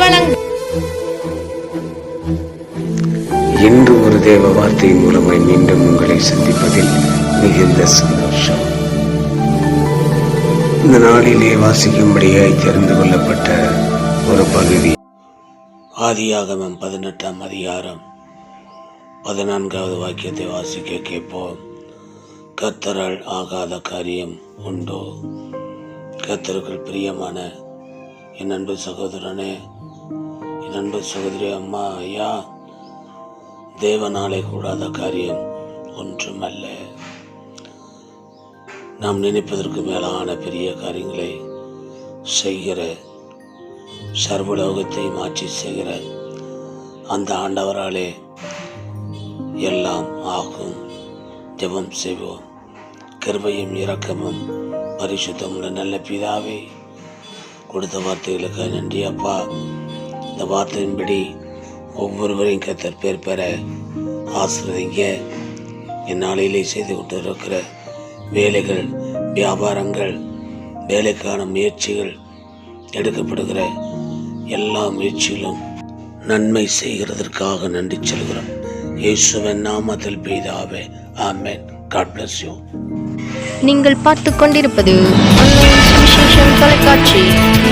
வழங்கும் இன்று ஒரு தேவ வார்த்தை மூலமாய் மீண்டும் உங்களை சந்திப்பதில் மிகுந்த சந்தோஷம். இந்த நாளிலே வாசிக்கும்படியாய் தெரிந்து கொள்ளப்பட்ட ஒரு பகுதி. ஆதியாகமம் பதினெட்டாம் அதிகாரம் பதினான்காவது வாக்கியத்தை வாசிக்க கேட்போம். கத்தரால் ஆகாத காரியம் உண்டோ? கத்தருக்குள் பிரியமான என் அன்பு சகோதரனே என் அன்பு சகோதரி அம்மா ஐயா தேவனாலே கூடாத காரியம் ஒன்றுமல்ல. நாம் நினைப்பதற்கு மேலான பெரிய காரியங்களை செய்கிற சர்வலோகத்தை மாற்றி செய்கிற அந்த ஆண்டவராலே எல்லாம் ஆகும். ஜெபம் செய்வோம். கிருபையும் இரக்கமும் பரிசுத்தமுள்ள நல்ல பிதாவே கொடுத்த வார்த்தைகளுக்கு நன்றி அப்பா. இந்த வார்த்தையின்படி ஒவ்வொருவரையும் கத்தர் பேர் பெற ஆசிர்வதிங்க. என் நாளிலே செய்து கொண்டிருக்கிற வேலைகள் வியாபாரங்கள் வேலைக்கான முயற்சிகள் எடுக்கப்படுகிற எல்லா முயற்சிகளும் நன்மை செய்கிறதற்காக நன்றி செல்கிறோம். இயேசுவன் நாமத்தில் பெய்தாவே ஆமேன். காட் பிளஸ் யூ நீங்கள் பார்த்து கொண்டிருப்பது Station Calcutta.